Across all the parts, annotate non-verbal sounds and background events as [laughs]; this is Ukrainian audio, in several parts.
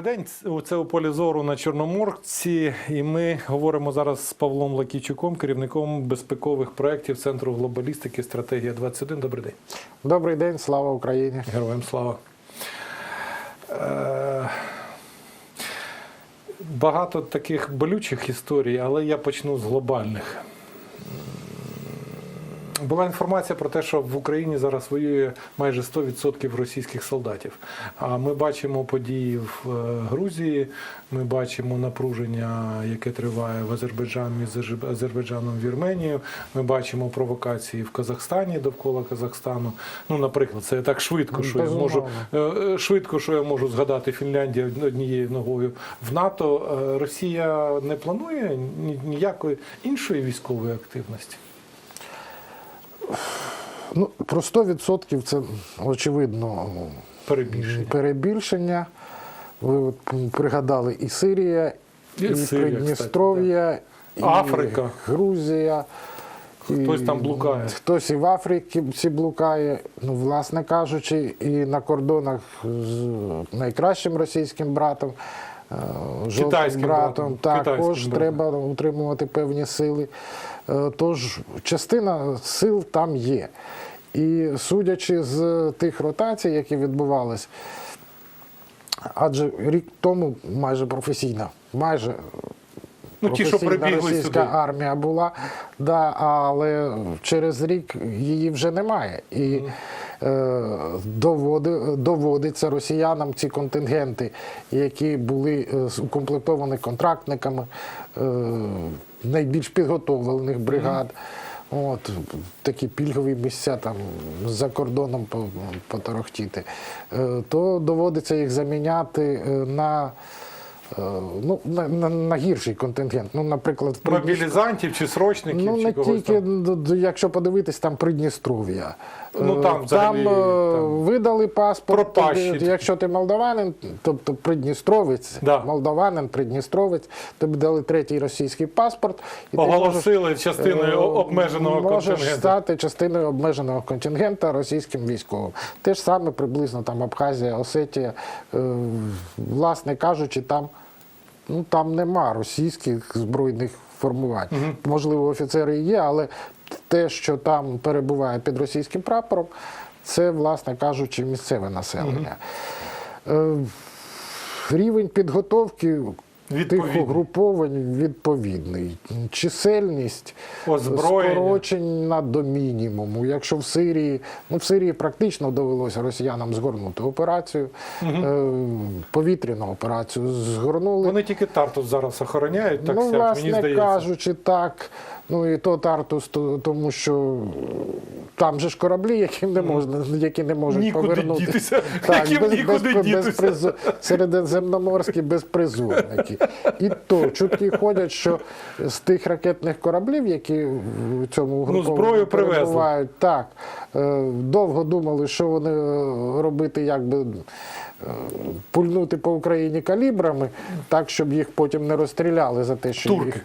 Добрий день. Це у полі зору на Чорноморці. І ми говоримо зараз з Павлом Лакійчуком, керівником безпекових проєктів Центру глобалістики Стратегія 21. Добрий день. Добрий день, слава Україні. Героям слава. Е, Багато таких болючих історій, але я почну з глобальних. Була інформація про те, що в Україні зараз воює майже 100% російських солдатів. А ми бачимо події в е, Грузії, ми бачимо напруження, яке триває в Азербайджані Азер- Азербайджаном і Вірменією. Ми бачимо провокації в Казахстані довкола Казахстану. Ну, наприклад, це так швидко, що я можу. Е, е, швидко, що я можу згадати Фінляндія однією ногою в НАТО. Росія не планує ніякої іншої військової активності. Ну, про 100% це очевидно Перебільшення. перебільшення. Ви от пригадали і Сирія, І і, Сирія, Придністров'я, і Африка. Грузія. Хтось там блукає. Хтось і в Африці блукає. Ну, власне кажучи, і на кордонах з найкращим російським братом, жовтим Китайським братом, також треба утримувати певні сили. Е, Тож частина сил там є. І судячи з тих ротацій, які відбувались, адже рік тому майже професійна, майже Ну, ті, що російська сюди. армія була, да, але через рік її вже немає. І е, доводи, доводиться росіянам ці контингенти, які були е, укомплектовані контрактниками е, найбільш підготовлених бригад. От такі пільгові місця там за кордоном поторохтіти, Е, то доводиться їх заміняти е, на, е, ну, на, на, на гірший контингент. Ну, наприклад, в Придністр- Мобілізантів чи срочників, Ну, чи не когось тільки, там. д- якщо подивитись, там Придністров'я. Ну, Е, там взагалі, там, е, там видали паспорт. тобі, якщо ти молдаванин, тобто придністровець, Да. молдаванин, придністровець, тобі дали третій російський паспорт. І ти оголосили частиною е, о- обмеженого можеш контингенту. стати частиною обмеженого контингента російським військовим. Те ж саме приблизно там Абхазія, Осетія, е, власне кажучи, там, ну, там нема російських збройних формувань. Можливо, офіцери є, але те, що там перебуває під російським прапором, це, власне кажучи, місцеве населення. Угу. Рівень підготовки тих угруповань відповідний. Чисельність Озброєння. скорочена до мінімуму. Якщо в Сирії, ну в Сирії практично довелося росіянам згорнути операцію, е, повітряну операцію згорнули. Вони тільки Тартус зараз охороняють, так ну, власне мені здається. кажучи, так. Ну і то Тартус, то- тому що там же ж кораблі, які не можна, які не можуть Нікуди повернути. дітися, яким нікуди дітися. безпризу- середземноморські безпризорники. І то чутки ходять, що з тих ракетних кораблів, які в цьому Ну, зброю привезли. так е, довго думали, що вони е, робити, якби. Пульнути по Україні калібрами, так, щоб їх потім не розстріляли за те, що Турки. їх.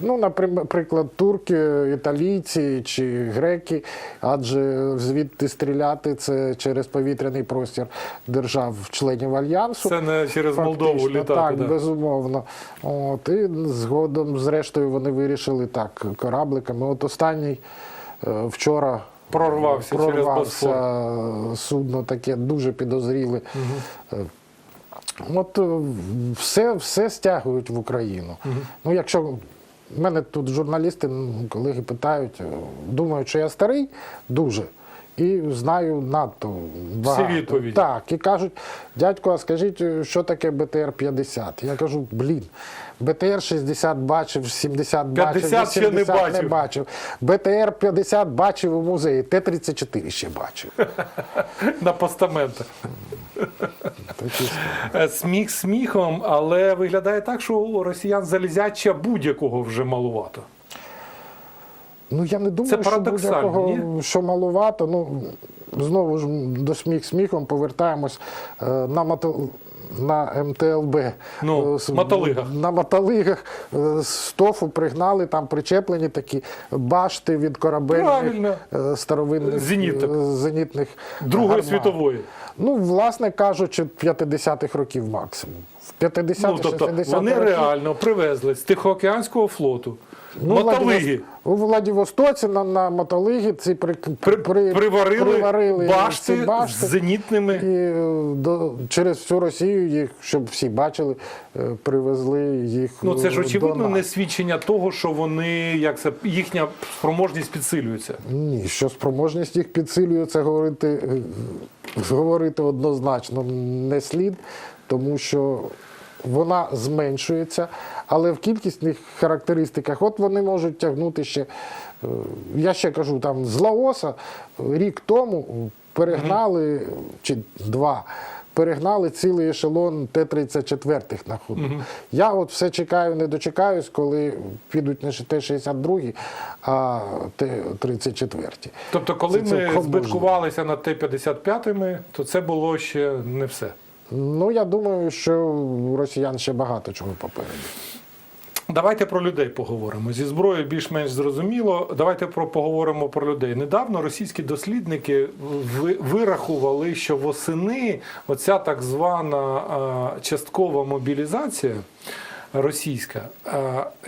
Ну, наприклад, турки, італійці чи греки, адже звідти стріляти це через повітряний простір держав-членів альянсу. Це не через Молдову літати. Так, да. безумовно. От, і згодом, зрештою, вони вирішили так корабликами. От останній е, вчора. Прорвався через прорвався судно таке дуже підозріле. Е, От е, все, все стягують в Україну. Ну, якщо мене тут журналісти, колеги питають, е, думають, що я старий дуже. І знаю надто багато. відповіді. Так, і кажуть, дядько, а скажіть, що таке БТР-50? Я кажу, блін, БТР-60 бачив, 70 бачив, 50 ще не 80 не бачив. бачив. БТР-50 бачив у музеї, Т-34 ще бачив. [laughs] на постаментах. Такі Е, Сміх сміхом, але виглядає так, що у росіян залізяча будь-якого вже малувато. Ну я не думаю, Це що парадоксально, будь-якого що малувато. Ну знову ж до сміх сміхом повертаємось е, на мото... на МТЛБ. Ну, Е, с- мотолигах. На мотолигах е, з ТОФу пригнали, там причеплені такі башти від корабельних Правильно. е, старовинних Зеніток. е, зенітних Другої гармат. світової. Ну, власне кажучи, 50-х років максимум. В 50-х, Ну, тобто 60-х вони років реально привезли з Тихоокеанського флоту Ну, мотолиги. У Владивостоці на, на мотолигі ці при, При, при- приварили, приварили башти, ці башти. з зенітними. І е, до, через всю Росію їх, щоб всі бачили, е, привезли їх. Ну це ж очевидно не свідчення того, що вони як це їхня спроможність підсилюється. Ні, що спроможність їх підсилює, це говорити, е, говорити однозначно не слід, тому що вона зменшується, але в кількісних характеристиках, от вони можуть тягнути ще, е, я ще кажу, там з Лаоса рік тому перегнали, чи два. Перегнали цілий ешелон Т-34 на ходу. Я от все чекаю, не дочекаюсь, коли підуть не Т-62, а Т-34. Тобто, коли Це ми збиткувалися над Т-55, то це було ще не все. Ну, я думаю, що у росіян ще багато чого попереду. Давайте про людей поговоримо. Зі зброєю більш-менш зрозуміло. Давайте про поговоримо про людей. Недавно російські дослідники вирахували, що восени оця так звана часткова мобілізація. Російська,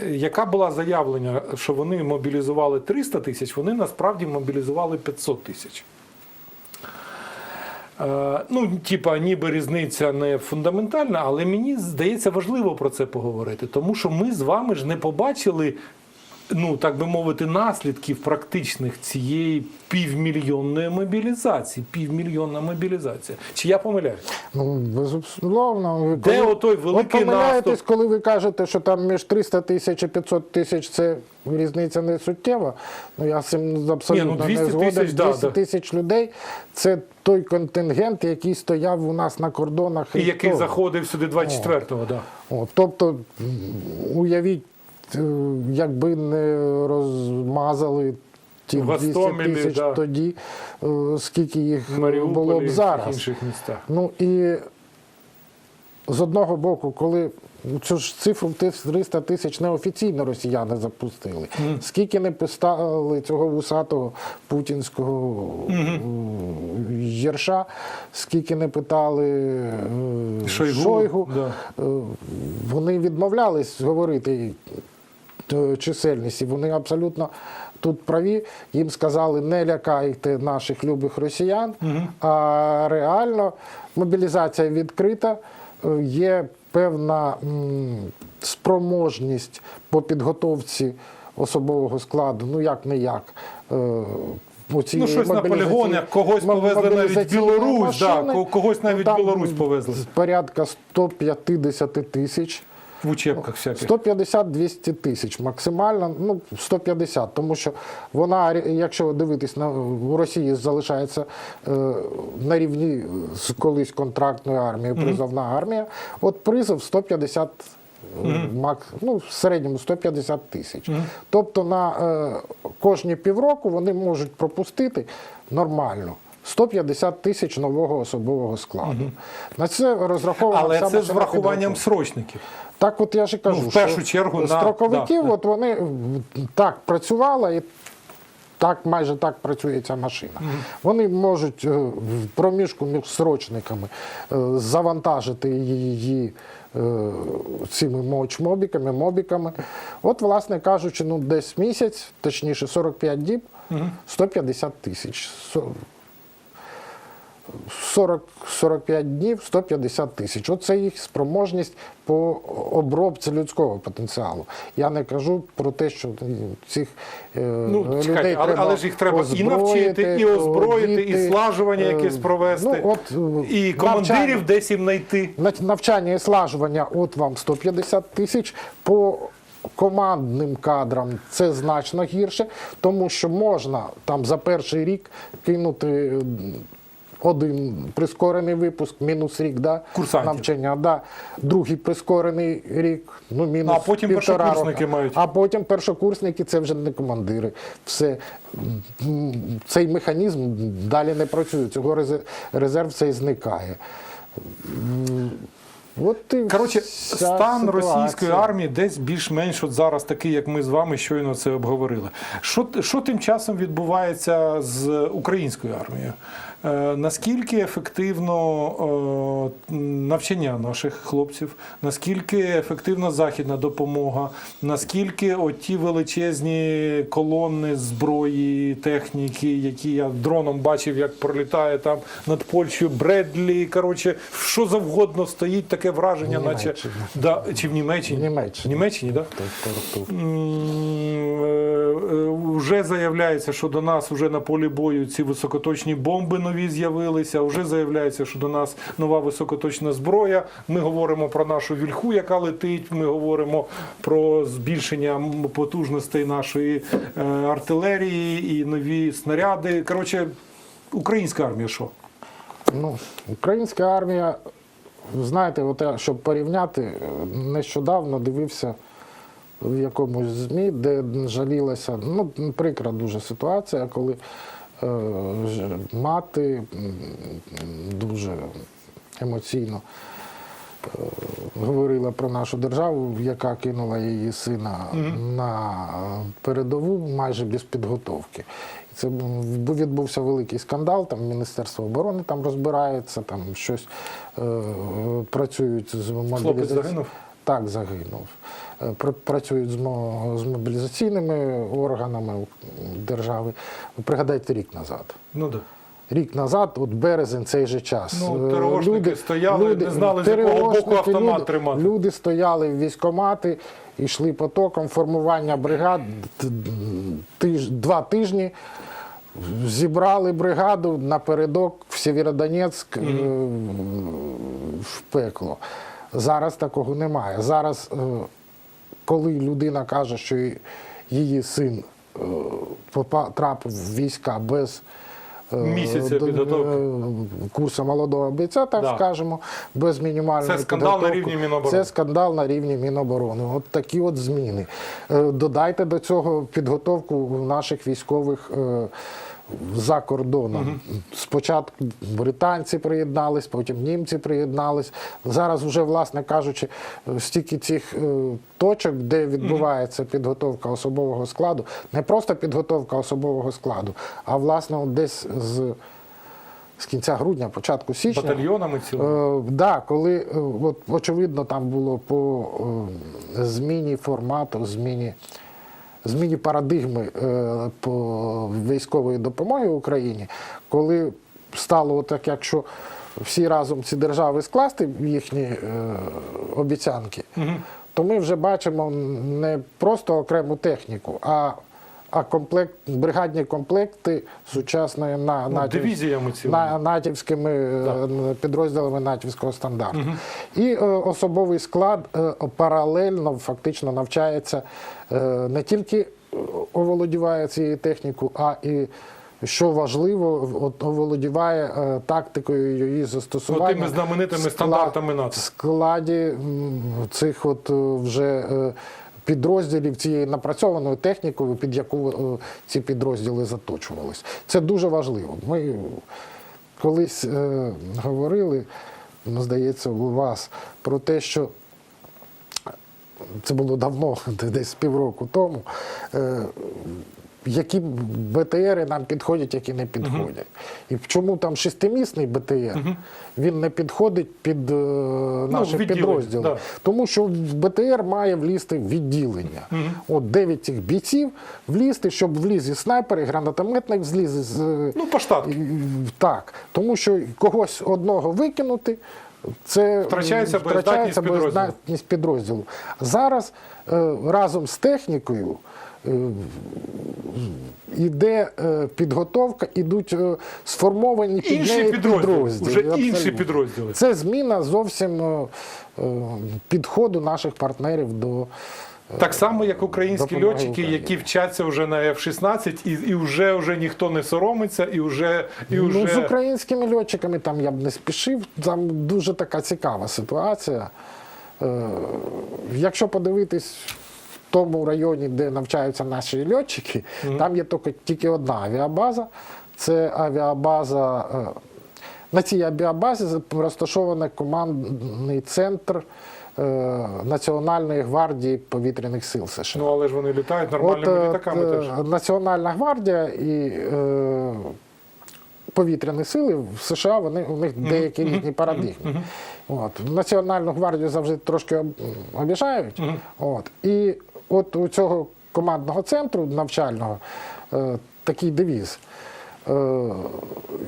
яка була заявлення, що вони мобілізували 300 тисяч, вони насправді мобілізували 500 тисяч. Е, Ну, типа, ніби різниця не фундаментальна, але мені здається важливо про це поговорити, тому що ми з вами ж не побачили, ну так би мовити, наслідків практичних цієї півмільйонної мобілізації. Півмільйонна мобілізація. Чи я помиляюсь? Ну, безусловно. Ви Де коли- отой Ви помиляєтесь, наступ? коли ви кажете, що там між 300 тисяч і 500 тисяч це різниця не суттєва. Ну, я з цим абсолютно Ні, ну, 200 не згоден. тисяч, 200 да. тисяч людей це той контингент, який стояв у нас на кордонах. І рік який тому. заходив сюди 24-го, да. О, тобто, уявіть, якби не розмазали ті 200 тисяч да. тоді, е, скільки їх Маріуполі було б зараз. інших містах. Ну і з одного боку, коли цю ж цифру в 300 тисяч неофіційно росіяни запустили, скільки не поставили цього вусатого путінського е, єрша, скільки не питали е, Шойгу, Шойгу, да. вони відмовлялись говорити чисельність, і вони абсолютно тут праві. Їм сказали, не лякайте наших любих росіян, а реально мобілізація відкрита, є певна спроможність по підготовці особового складу, ну як не як. е, Ну, щось на полігонах, когось повезли навіть Білорусь, машини. ко- когось навіть Ну, Білорусь повезли. Порядка 150 тисяч. В учебках всяких. 150-200 тисяч максимально, ну 150, тому що вона, якщо дивитись на у Росії, залишається е, на рівні з колись контрактною армією, призовна армія. От призов 150 е, мак, ну, в середньому 150 тисяч. Тобто на е, кожні півроку вони можуть пропустити нормально. 150 тисяч нового особового складу. На це розрахована Але це з врахуванням срочників. Так, от я ж і кажу, Ну, в першу що чергу, на- строковиків, да. от вони так працювала і так майже так працює ця машина. Вони можуть е, в проміжку між срочниками е, завантажити її. е, Цими моч-мобіками, мобіками. От, власне кажучи, ну десь місяць, точніше 45 діб, 150 тисяч. Со- 40-45 днів 150 тисяч. Оце їх спроможність по обробці людського потенціалу. Я не кажу про те, що цих е, Ну, людей чекайте, треба але ж їх треба і навчити, і озброїти, і слажування е, якесь провести, Ну, от, е, і командирів навчання. десь їм знайти. На- Навчання і слажування, от вам 150 тисяч. По командним кадрам це значно гірше, тому що можна там за перший рік кинути е, один прискорений випуск, мінус рік да, Курсантів. навчання, да. другий прискорений рік, ну мінус Ну, а потім півтора першокурсники року. мають. А потім першокурсники це вже не командири. Все. Цей механізм далі не працює. Цього резерв цей зникає. От і Коротше, стан ситуація. російської армії десь більш-менш от зараз такий, як ми з вами щойно це обговорили. Що, що тим часом відбувається з українською армією? Е, Наскільки ефективно е, навчання наших хлопців, наскільки ефективна західна допомога, наскільки оті величезні колони зброї, техніки, які я дроном бачив, як пролітає там над Польщею, Бредлі, коротше, що завгодно стоїть таке враження, В наче да, чи в Німеччині? В Німеччині. В Німеччині. Да? Вже заявляється, що до нас вже на полі бою ці високоточні бомби нові з'явилися. Вже заявляється, що до нас нова високоточна зброя. Ми говоримо про нашу вільху, яка летить. Ми говоримо про збільшення потужностей нашої е, артилерії і нові снаряди. Коротше, українська армія що? Ну, українська армія, знаєте, от щоб порівняти, е, нещодавно дивився в якомусь ЗМІ, де жалілася, ну, прикра дуже ситуація, коли е, мати дуже емоційно е, говорила про нашу державу, яка кинула її сина на передову майже без підготовки. Це бу- відбувся великий скандал. Там Міністерство оборони там розбирається, там щось е, працюють з Хлопець загинув? Так, загинув. Пр- Працюють з, мобілізаційними органами держави. Пригадайте рік назад. Ну да. Рік назад, от березень, цей же час. Ну, Е, ТРОшники стояли, не знали, з якого боку автомат люди, тримати. Люди стояли в військкомати, йшли потоком формування бригад тиж, два тижні. Зібрали бригаду напередок в Сєвєродонецьк е, в пекло. Зараз такого немає. Зараз, е, коли людина каже, що її син е, потрапив в війська без е, Місяця підготовки. е, курсу молодого бійця, так Да. скажемо, без мінімальної Це скандал на рівні Міноборони. Це скандал на рівні Міноборони. От такі от зміни. Додайте до цього підготовку наших військових. За кордоном. Спочатку британці приєднались, потім німці приєднались. Зараз вже, власне кажучи, стільки цих е, точок, де відбувається підготовка особового складу, не просто підготовка особового складу, а власне десь з, з кінця грудня, початку січня. Батальйонами цілими. Е, да, коли е, от, очевидно там було по е, зміні формату, зміні, зміні парадигми е, по військової допомоги Україні, коли стало так, якщо всі разом ці держави скласти їхні е, обіцянки, то ми вже бачимо не просто окрему техніку, а а комплект, бригадні комплекти сучасної на, Ну, натів- дивізіями на, натівськими е, підрозділами натівського стандарту. І е, особовий склад е, паралельно фактично навчається е, не тільки е, оволодіває цією технікою, а і що важливо, от, оволодіває е, тактикою її застосування. Отими знаменитими в скла- стандартами НАТО. В складі м, цих от е, вже е, підрозділів цією напрацьованою технікою, під яку е, ці підрозділи заточувались. Це дуже важливо. Ми колись е, говорили, ну, здається, у вас про те, що це було давно, [laughs] десь півроку тому. Е, які БТРи нам підходять, які не підходять. І чому там шестимісний БТР, він не підходить під е, наші відділення, підрозділи. да. Тому що в БТР має влізти в відділення. От 9 цих бійців влізти, щоб вліз і снайпер, і гранатометник зліз з. Ну, по штату. Так, тому що когось одного викинути. Це Втрачається боєздатність підрозділу. підрозділу. Зараз е, разом з технікою іде е, підготовка, ідуть е, сформовані під Інші неї підрозділи, підрозділи. вже інші підрозділи. Це зміна зовсім е, е, підходу наших партнерів до. Так само, як українські льотчики, які вчаться вже на F-16, і, і вже, вже ніхто не соромиться, і вже, і вже... Ну, з українськими льотчиками там я б не спішив. Там дуже така цікава ситуація. Е, якщо подивитись тому районі, де навчаються наші льотчики, там є тільки, тільки одна авіабаза. Це авіабаза. е, на цій авіабазі розташований командний центр е, Національної гвардії повітряних сил США. Ну, але ж вони літають нормальними От, е, літаками теж. Національна гвардія і е, повітряні сили в США вони у них деякі різні парадигми. От Національну гвардію завжди трошки об- обіжають. От і от у цього командного центру навчального е, такий девіз. Е,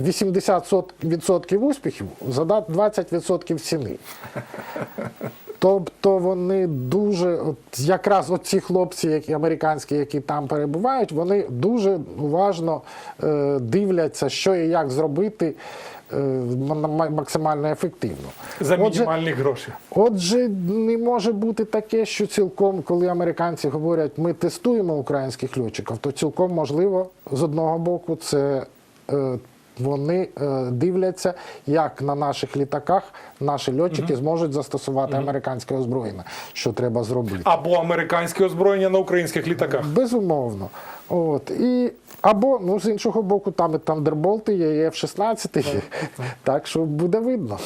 80% успіхів задати 20% ціни. Тобто вони дуже, от якраз от ці хлопці, які американські, які там перебувають, вони дуже уважно е, дивляться, що і як зробити е, максимально ефективно. За Отже, мінімальні гроші. Отже, не може бути таке, що цілком, коли американці говорять, ми тестуємо українських льотчиків, то цілком можливо з одного боку це. е, Вони е, дивляться, як на наших літаках наші льотчики зможуть застосувати американське озброєння, що треба зробити. Або американське озброєння на українських літаках. Безумовно. От. І, або, ну, з іншого боку, там і Тандерболти є, і F-16, так що буде видно.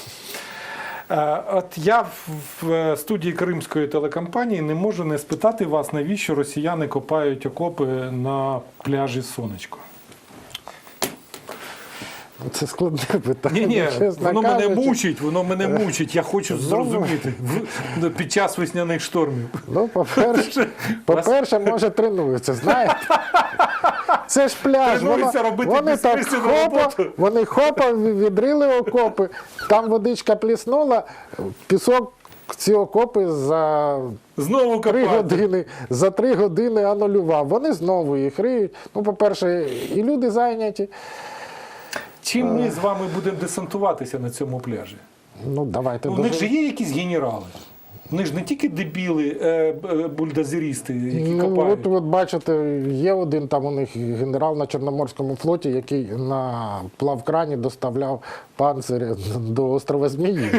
Е, От я в- в студії Кримської телекомпанії не можу не спитати вас, навіщо росіяни копають окопи на пляжі Сонечко. Це складне питання. Ні, ні, чесно воно мене мучить, воно мене мучить. Я хочу зрозуміти в- під час весняних штормів. Ну, по-перше, [laughs] по-перше, може тренуються, знаєте? Це ж пляж. Воно- робити вони так хопа, вони хопа, відрили окопи, там водичка пліснула, пісок ці окопи за Знову три години, за три години анулював. Вони знову їх риють. Ну, по-перше, і люди зайняті. Чим ми з вами будемо десантуватися на цьому пляжі? Ну, давайте Ну, У них же є якісь генерали. Вони ж не тільки дебіли, е, е, бульдозерісти, які Ну, копають. от, от бачите, є один там у них генерал на Чорноморському флоті, який на плавкрані доставляв панцирі до острова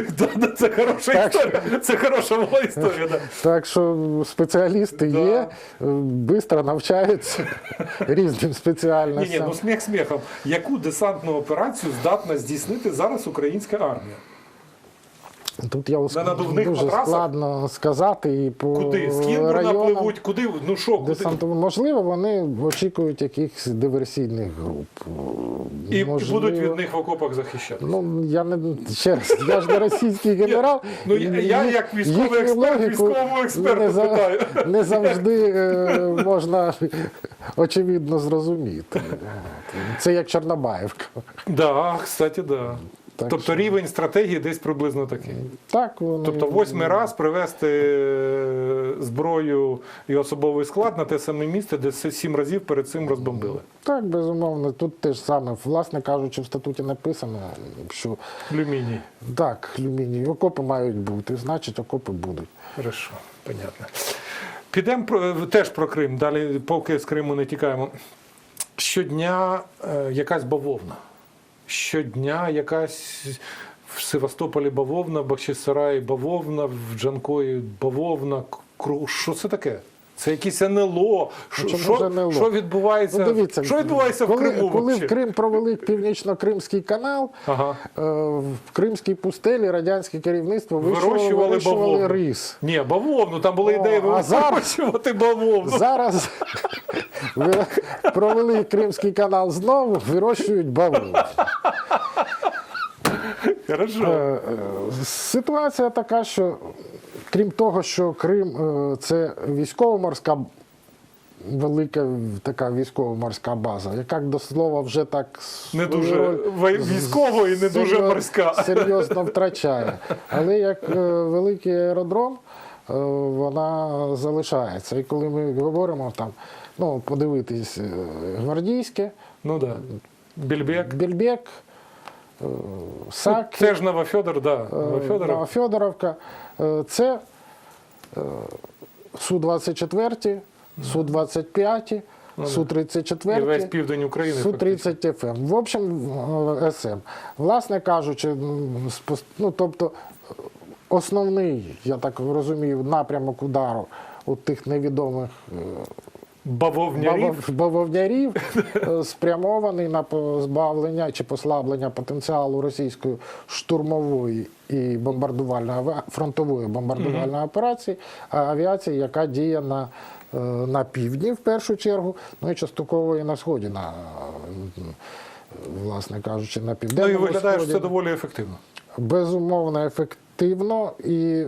[laughs] да, це хороша історія. Це хороша була історія. Так що спеціалісти є, швидко навчаються [laughs] різним Ні, ні, ну сміх сміхом. Яку десантну операцію здатна здійснити зараз українська армія? Тут я На надувних дуже матрасах? складно сказати і по Куди? З напливуть? Куди? Ну що, куди? Десанту, можливо, вони очікують якихось диверсійних груп. І, Можливо. будуть від них в окопах захищати. Ну, я не ще раз, я ж не російський [laughs] генерал. Ну, я- я як військовий експерт, логіку військового експерта не, питаю. не завжди е, можна [laughs] очевидно зрозуміти. Це як Чорнобаївка. Да, кстати, да. Так тобто що- рівень стратегії десь приблизно такий. Так, вони, Тобто восьмий раз привезти е, зброю і особовий склад на те саме місце, де сім разів перед цим розбомбили. Так, безумовно. Тут теж саме, власне кажучи, в статуті написано, що Люміній. так, алюміній, окопи мають бути, значить, окопи будуть. Хорошо, понятно. Підемо про, теж про Крим. Далі, поки з Криму не тікаємо. Щодня е, якась бавовна. Щодня якась в Севастополі бавовна, в Бахчисараї бавовна, в Джанкої бавовна. Що це таке? Це якесь НЛО. Що, що, НЛО? що відбувається, Ну, дивіться, що відбувається коли, в Криму? Коли вообще? в Крим провели північно-кримський канал, Ага. е, в Кримській пустелі радянське керівництво Вирощували вирощувало, вирощували бавовну. рис. Ні, бавовну, там О, ідея а зараз- бавовну. Зараз провели Кримський канал знову, вирощують бавовну. Хорошо. Е, е, Ситуація така, що крім того, що Крим е, це військово-морська велика така військово-морська база, яка до слова вже так Не дуже військово і не дуже морська. серйозно втрачає. Але як великий аеродром, вона залишається. І коли ми говоримо там, ну подивитись е, гвардійське, Ну. Да. Більбек. Бельбек, е, Сак. Це ж Новофьодор, да. Е, Новофьодоров. Новофьодоровка. Е, Це е, Су-24, Су-25, Ну, І весь Су-34, південь України. Су-30 ФМ. В общем, е, СМ. Власне кажучи, ну, тобто е, основний, я так розумію, напрямок удару у тих невідомих е, Бавовнярів. бавовнярів е, спрямований на позбавлення чи послаблення потенціалу російської штурмової і бомбардувальної фронтової бомбардувальної операції, а авіації, яка діє на, е, на півдні в першу чергу, ну і частково і на сході. На, власне кажучи, на Ну і виглядає, що це доволі ефективно. Безумовно, ефективно. І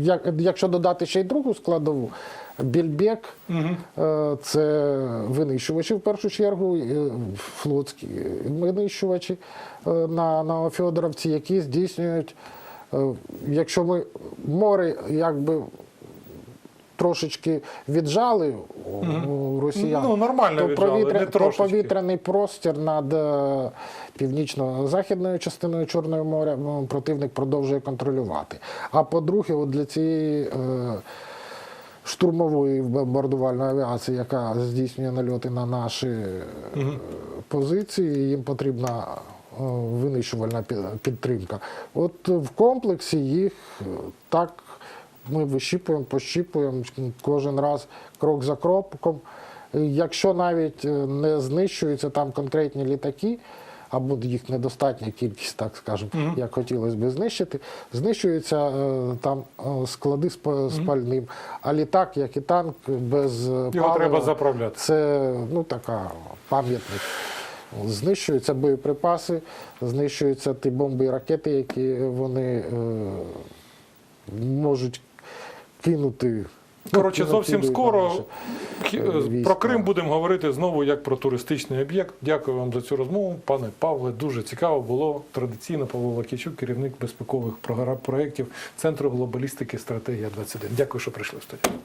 як, якщо додати ще й другу складову, більбек угу. це винищувачі в першу чергу, е, флотські винищувачі е, на, на Фьодоровці, які здійснюють, е, якщо ми море якби. Трошечки віджали у- росіян. Ну, нормально то, віджали, не то повітряний простір над е, північно-західною частиною Чорного моря ну, противник продовжує контролювати. А по-друге, от для цієї е, штурмової бомбардувальної авіації, яка здійснює нальоти на наші е, позиції, їм потрібна винищувальна підтримка. От в комплексі їх так ми вищіпуємо, пощіпуємо кожен раз крок за кроком. Якщо навіть е, не знищуються там конкретні літаки, або їх недостатня кількість, так скажемо, як хотілося б знищити, знищуються е, там е, склади з па- з пальним. А літак, як і танк, без Його палива, треба заправляти. це ну така пам'ятник. Знищуються боєприпаси, знищуються ті бомби і ракети, які вони е, можуть кинути. Коротше, зовсім скоро е, Про. Крим будемо говорити знову як про туристичний об'єкт. Дякую вам за цю розмову, пане Павле. Дуже цікаво було традиційно. Павло Лакічук, керівник безпекових програм проєктів Центру глобалістики Стратегія 21. Дякую, що прийшли в студію.